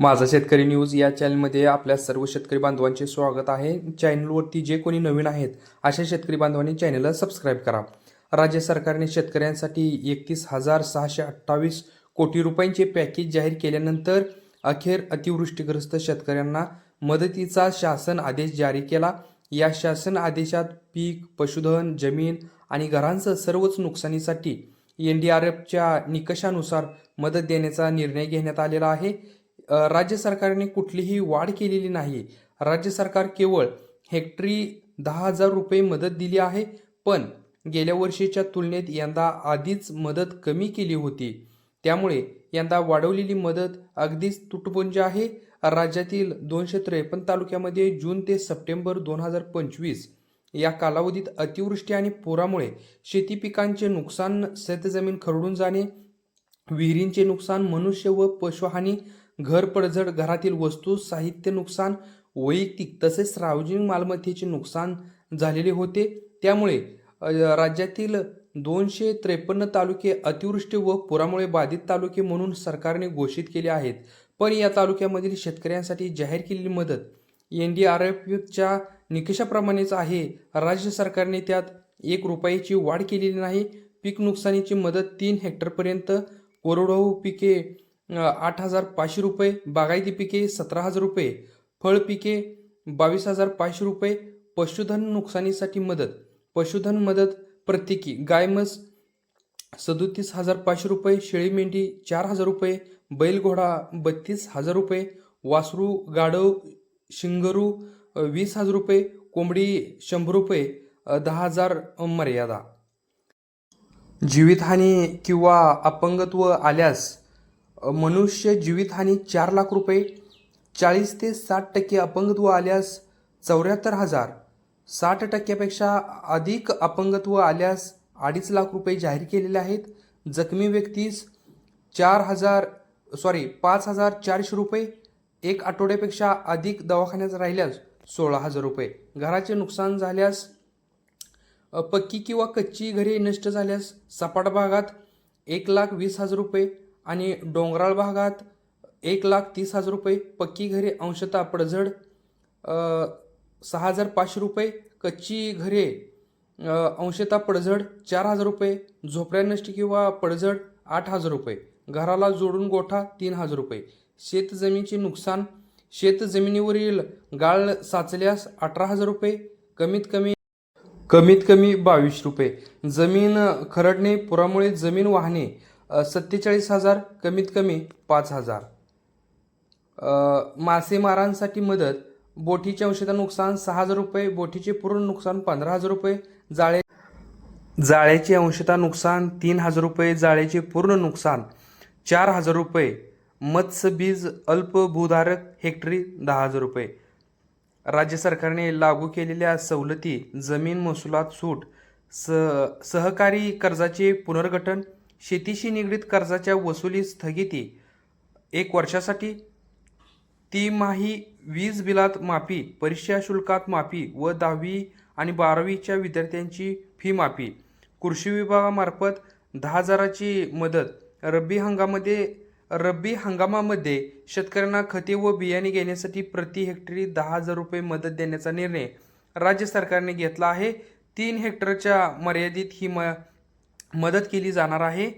माझा शेतकरी न्यूज या चॅनलमध्ये आपल्या सर्व शेतकरी बांधवांचे स्वागत आहे. चॅनलवरती जे कोणी नवीन आहेत अशा शेतकरी बांधवांनी चॅनलला सबस्क्राईब करा. राज्य सरकारने शेतकऱ्यांसाठी एकतीस हजार सहाशे अठ्ठावीस कोटी रुपयांचे पॅकेज जाहीर केल्यानंतर अखेर अतिवृष्टीग्रस्त शेतकऱ्यांना मदतीचा शासन आदेश जारी केला. या शासन आदेशात पीक पशुधन जमीन आणि घरांसह सर्वच नुकसानीसाठी एन डी आर एफच्या निकषानुसार मदत देण्याचा निर्णय घेण्यात आलेला आहे. राज्य सरकारने कुठलीही वाढ केलेली नाही राज्य सरकार केवळ हेक्टरी दहा हजार रुपये मदत दिली आहे पण गेल्या वर्षीच्या तुलनेत यंदा आधीच मदत कमी केली होती. त्यामुळे यंदा वाढवलेली मदत अगदीच तुटपुंज आहे. राज्यातील दोनशे त्रेपन्न तालुक्यामध्ये जून ते सप्टेंबर दोन हजार पंचवीस या कालावधीत अतिवृष्टी आणि पुरामुळे शेती पिकांचे नुकसान शेतजमीन खरडून जाणे विहिरींचे नुकसान मनुष्य व पशुहानी घर पडझड घरातील वस्तू साहित्य नुकसान वैयक्तिक तसेच सार्वजनिक मालमत्तेचे नुकसान झालेले होते. त्यामुळे राज्यातील दोनशे त्रेपन्न तालुके अतिवृष्टी व पुरामुळे बाधित तालुके म्हणून सरकारने घोषित केले आहेत. पण या तालुक्यामधील शेतकऱ्यांसाठी जाहीर केलेली मदत एन डी आर एफच्या निकषाप्रमाणेच आहे. राज्य सरकारने त्यात एक रुपयाची वाढ केलेली नाही. पीक नुकसानीची मदत तीन हेक्टरपर्यंत कोरडवाहू पिके आठ हजार पाचशे रुपये बागायती पिके सतरा हजार रुपये फळ पिके बावीस हजार पाचशे रुपये पशुधन नुकसानीसाठी मदत. पशुधन मदत प्रत्येकी गाय म्हस सदोतीस हजार पाचशे रुपये शेळी मेंढी चार हजार रुपये बैल घोडा बत्तीस हजार रुपये वासरू गाढव शिंगरू वीस हजार रुपये कोंबडी शंभर रुपये दहा हजार मर्यादा. जीवितहानी किंवा अपंगत्व आल्यास मनुष्य जीवितहानी चार लाख रुपये चाळीस ते साठ टक्के अपंगत्व आल्यास चौऱ्याहत्तर हजार साठ टक्क्यापेक्षा अधिक अपंगत्व आल्यास अडीच लाख रुपये जाहीर केलेले आहेत. जखमी व्यक्तीस चार हजार सॉरी पाच हजार चारशे रुपये एक आठवड्यापेक्षा अधिक दवाखान्यात राहिल्यास सोळा हजार रुपये. घराचे नुकसान झाल्यास पक्की किंवा कच्ची घरे नष्ट झाल्यास सपाट भागात एक लाख वीस हजार रुपये आणि डोंगराळ भागात एक लाख तीस हजार रुपये पक्की घरे अंशतः पडझड सहा हजार पाचशे रुपये कच्ची घरे अंशतः पडझड चार हजार रुपये झोपड्या नष्ट किंवा पडझड आठ हजार रुपये घराला जोडून गोठा तीन हजार रुपये शेतजमिनीचे नुकसान शेतजमिनीवरील गाळ साचल्यास अठरा हजार रुपये कमीत कमी कमीत कमी बावीस रुपये जमीन खरडणे पुरामुळे जमीन वाहणे सत्तेचाळीस हजार कमीत कमी पाच हजार. मासेमारांसाठी मदत बोटीचे अंशतः नुकसान सहा हजार रुपये बोटीचे पूर्ण नुकसान पंधरा हजार रुपये जाळे जाळ्याचे अंशतः नुकसान तीन हजार रुपये जाळ्याचे पूर्ण नुकसान चार हजार रुपये मत्स्यबीज अल्प भूधारक हेक्टरी दहा हजार रुपये. राज्य सरकारने लागू केलेल्या सवलती जमीन महसुलात सूट स सहकारी कर्जाचे पुनर्गठन शेतीशी निगडीत कर्जाच्या वसुली स्थगिती एक वर्षासाठी तिमाही वीज बिलात माफी परीक्षा शुल्कात माफी व दहावी आणि बारावीच्या विद्यार्थ्यांची फी माफी कृषी विभागामार्फत दहा हजाराची मदत रब्बी हंगामध्ये रब्बी हंगामामध्ये शेतकऱ्यांना खते व बियाणे घेण्यासाठी प्रति हेक्टरी दहा हजार रुपये मदत देण्याचा निर्णय राज्य सरकारने घेतला आहे. तीन हेक्टरच्या मर्यादित ही म मदत केली जाणार आहे.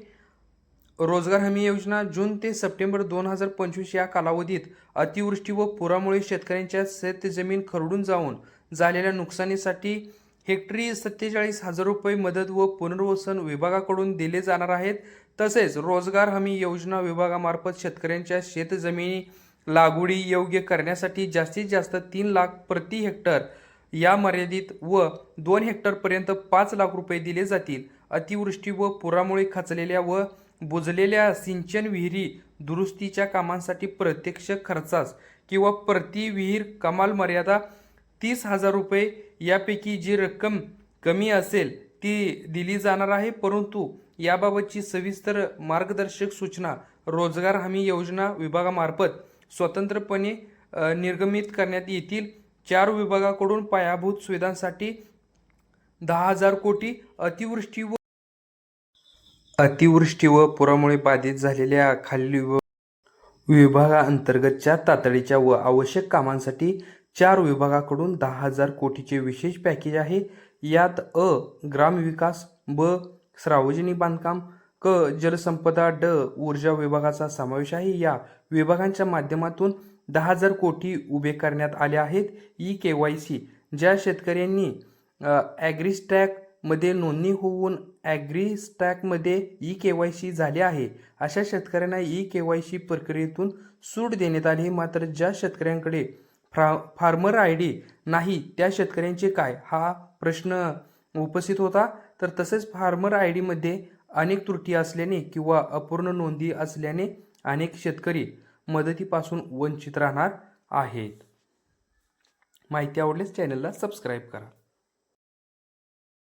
रोजगार हमी योजना जून ते सप्टेंबर दोन हजार पंचवीस या कालावधीत अतिवृष्टी व पुरामुळे शेतकऱ्यांच्या शेतजमीन खरडून जाऊन झालेल्या नुकसानीसाठी हेक्टरी सत्तेचाळीस हजार रुपये मदत व पुनर्वसन विभागाकडून दिले जाणार आहेत. तसेच रोजगार हमी योजना विभागामार्फत शेतकऱ्यांच्या शेतजमिनी लागवडी योग्य करण्यासाठी जास्तीत जास्त तीन लाख प्रति हेक्टर या मर्यादित व दोन हेक्टरपर्यंत पाच लाख रुपये दिले जातील. अतिवृष्टी व पुरामुळे खचलेल्या व बुजलेल्या सिंचन विहिरी दुरुस्तीच्या कामांसाठी प्रत्यक्ष खर्चास किंवा प्रति विहीर कमाल मर्यादा तीस हजार रुपये यापैकी जी रक्कम कमी असेल ती दिली जाणार आहे. परंतु याबाबतची सविस्तर मार्गदर्शक सूचना रोजगार हमी योजना विभागामार्फत स्वतंत्रपणे निर्गमित करण्यात येतील. चार विभागाकडून पायाभूत सुविधांसाठी दहा हजार कोटी अतिवृष्टी व अतिवृष्टी व पुरामुळे बाधित झालेल्या खालील व विभागाअंतर्गतच्या तातडीच्या व आवश्यक कामांसाठी चार विभागाकडून दहा हजार कोटीचे विशेष पॅकेज आहे. यात अ ग्रामविकास ब सार्वजनिक बांधकाम क जलसंपदा ड ऊर्जा विभागाचा समावेश आहे. या विभागांच्या माध्यमातून दहा हजार कोटी उभे करण्यात आले आहेत. ई के वाय सी ज्या शेतकऱ्यांनी ॲग्रिस्टॅक मध्ये नोंदणी होऊन ॲग्रिस्टॅकमध्ये ई के वाय सी झाले आहे. अशा शेतकऱ्यांना ई के वाय सी प्रक्रियेतून सूट देण्यात आली. मात्र ज्या शेतकऱ्यांकडे फ्रा फार्मर आय डी नाही त्या शेतकऱ्यांचे काय? हा प्रश्न उपस्थित होता. तर तसेच फार्मर आय डीमध्ये अनेक त्रुटी असल्याने किंवा अपूर्ण नोंदी असल्याने अनेक शेतकरी मदतीपासून वंचित राहणार आहेत. माहिती आवडल्यास चॅनलला सबस्क्राईब करा.